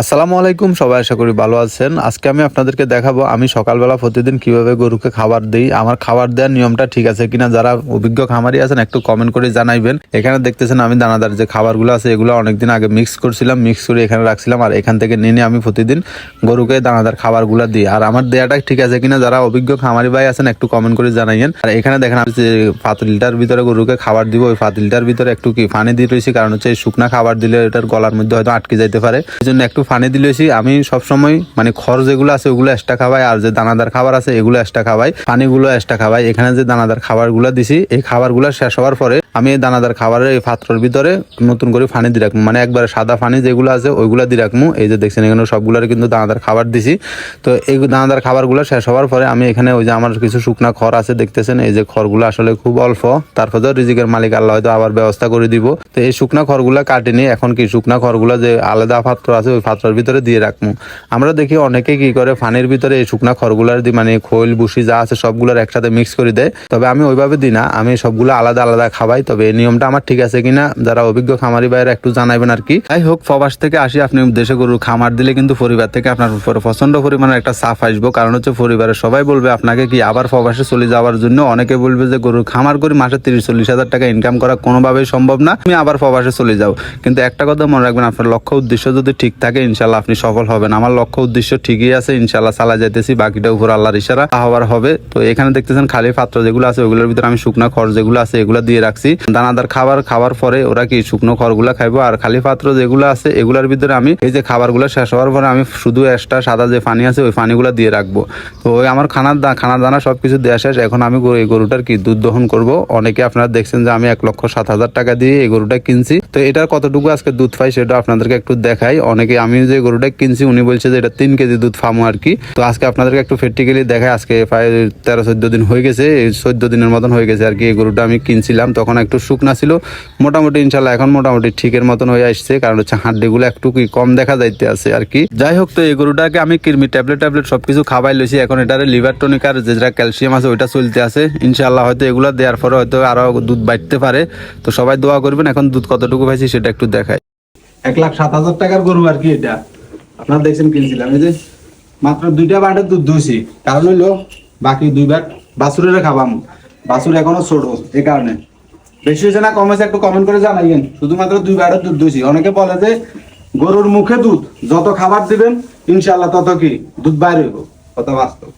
আসসালামু আলাইকুম, সবাই আশা করি ভালো আছেন। আজকে আমি আপনাদেরকে দেখাবো আমি সকালবেলা প্রতিদিন কীভাবে গরুকে খাবার দিই, আমার খাবার দেওয়ার নিয়মটা ঠিক আছে কিনা যারা অভিজ্ঞ খামারি আছেন একটু কমেন্ট করে জানাইবেন। এখানে দেখতেছেন আমি দানাদার যে খাবারগুলো আছে, এগুলো অনেকদিন আগে মিক্স করছিলাম মিক্স করে এখানে রাখছিলাম আর এখান থেকে নিয়ে আমি প্রতিদিন গরুকে দানাদার খাবারগুলো দিই। আর আমার দেয়াটা ঠিক আছে কিনা যারা অভিজ্ঞ খামারি ভাই আছেন একটু কমেন্ট করে জানাইয়েন। আর এখানে দেখেন আমি যে পাতিলটার ভিতরে গরুকে খাবার দিব, ওই পাতিলটার ভিতরে একটু কি পানি দিয়ে রয়েছি, কারণ হচ্ছে শুকনা খাবার দিলে এটার গলার মধ্যে হয়তো আটকে যাইতে পারে। এই জন্য একটু পানি দিলেছি আমি সবসময় মানে খড় যেগুলো আছে ওগুলো এক্সট্রা খাওয়াই, আর যে দানাদার খাবার আছে এগুলো এক্সট্রা খাওয়াই, পানিগুলো এক্সট্রা খাওয়াই। এখানে যে দানাদার খাবারগুলো দিছি, এই খাবারগুলো শেষ হওয়ার পরে আমি এই দানাদার খাবারের এই পাত্রর ভিতরে নতুন করে পানি দিয়ে রাখব। মানে একবারে সাদা পানি যেগুলো আছে ওইগুলো দিয়ে রাখব। এই যে দেখছেন, এখানে সবগুলোর কিন্তু দানাদার খাবার দিছি। তো এই দানাদার খাবারগুলো শেষ হওয়ার পরে আমি এখানে ওই যে আমার কিছু শুকনা খড় আছে, দেখতেছেন, এই যে খড়গুলো আসলে খুব অল্প। তারপরে রিজিকের মালিক, আল্লাহ হয়তো আবার ব্যবস্থা করে দিব। তো এই শুকনা খড়গুলো কাটে নিয়ে এখন কি শুকনা খড়গুলো যে আলাদা পাত্র আছে, ওই পাত্রের ভিতরে দিয়ে রাখব আমরা দেখি অনেকে কি করে, ফানির ভিতরে এই শুকনা খড়গুলার দি মানে খৈল বুসি যা আছে সবগুলোর একসাথে মিক্স করে দেয়। তবে আমি ওইভাবে দিই না, আমি সবগুলো আলাদা আলাদা খাওয়াই। তবে এই নিয়মটা আমার ঠিক আছে কিনা, যারা অভিজ্ঞ খামারি ভাইয়েরা একটু জানাবেন আর কি। যাই হোক, প্রবাস থেকে আসি, আপনি দেশে গরুর খামার দিলে কিন্তু পরিবার থেকে আপনার প্রচণ্ড পরিমাণে একটা সাফ আসব। কারণ হচ্ছে পরিবারের সবাই বলবে আপনাকে কি আবার প্রবাসে চলে যাওয়ার জন্য? অনেকে বলবে যে গরুর খামার করে মাসে তিরিশ, চল্লিশ হাজার টাকা ইনকাম করা কোনোভাবেই সম্ভব না। তুমি আবার প্রবাসে চলে যাও। কিন্তু একটা কথা মনে রাখবেন, আপনার লক্ষ্য, উদ্দেশ্য যদি ঠিক থাকে ইনশাল্লাহ আপনি সফল হবেন। আমার লক্ষ্য উদ্দেশ্য ঠিকই আছে, ইনশাল্লাহ চালা যাইতেছি বাকিটা উপর আল্লাহর ইশারা হওয়ার হবে। তো এখানে দেখতেছেন খালি পাত্র যেগুলো আছে, ওগুলোর ভিতরে আমি শুকনো খড় যেগুলো আছে, এগুলো দিয়ে রাখছি। দানাদার খাবার খাওয়ার পরে ওরা কি শুকনো খড়গুলো খাইবো? আর খালি পাত্র যেগুলো আছে, এগুলোর ভিতরে আমি এই যে খাবারগুলো শেষ হওয়ার পরে আমি শুধু এক্সট্রা সাদা যে পানি আছে, ওই পানিগুলো দিয়ে রাখব। তো ওই আমার খানার খানা দানা সবকিছু দেওয়া শেষ। এখন আমি এই গরুটার কি দুধ দহন করব? অনেকে আপনারা দেখছেন যে আমি এক লক্ষ সাত হাজার টাকা দিয়ে এই গরুটা কিনছি। তো এটার কতটুকু আজকে দুধ পাই সেটা আপনাদেরকে একটু দেখাই। অনেকে আমি যে গরুটা কিনছি, উনি বলছে যে এটা তিন কেজি দুধ ফামো আর কি। তো আজকে আপনাদেরকে একটু প্র্যাকটিক্যালি দেখাই, আজকে প্রায় তেরো, চোদ্দ দিন হয়ে গেছে, এই চোদ্দ দিনের মতন হয়ে গেছে আর কি এই গরুটা আমি কিনছিলাম। তখন একটু শুকনা ছিল, মোটামুটি ইনশাল্লাহ এখন মোটামুটি ঠিকের মতন হয়ে আসছে, কারণ হচ্ছে হাড্ডিগুলো একটু কি কম দেখা যাইতে আছে আর কি। যাই হোক, তো এই গরুটাকে আমি কৃমি ট্যাবলেট ট্যাবলেট সবকিছু খাবাই লইছি। এখন এটারে লিভার টনিক আর যেটা ক্যালসিয়াম আছে, ওইটা চলতে আছে। ইনশাল্লাহ হয়তো এগুলো দেওয়ার পরে হয়তো আরও দুধ বাড়তে পারে। তো সবাই দোয়া করবেন, এখন দুধ কতটুকু পাইছি সেটা একটু দেখাই। এক লাখ সাত হাজার টাকার গরু আর কি এটা। আপনারা দেখছেন, কিনছিলাম। এই যে মাত্র দুইটা বাটের দুধ দুইছি কারণ হইল, বাকি দুই বাট বাছুরের খাবাম। বাছুর এখনও ছোট এই কারণে। বেশি হয়েছে না, কম হয়েছে, একটু কমেন্ট করে জানাইয়েন শুধুমাত্র দুই বাটের দুধ দুইছি অনেকে বলে যে, গরুর মুখে দুধ, যত খাবার দিবেন ইনশাল্লাহ তত কি দুধ বাইরে হইব। কত বাস্তব।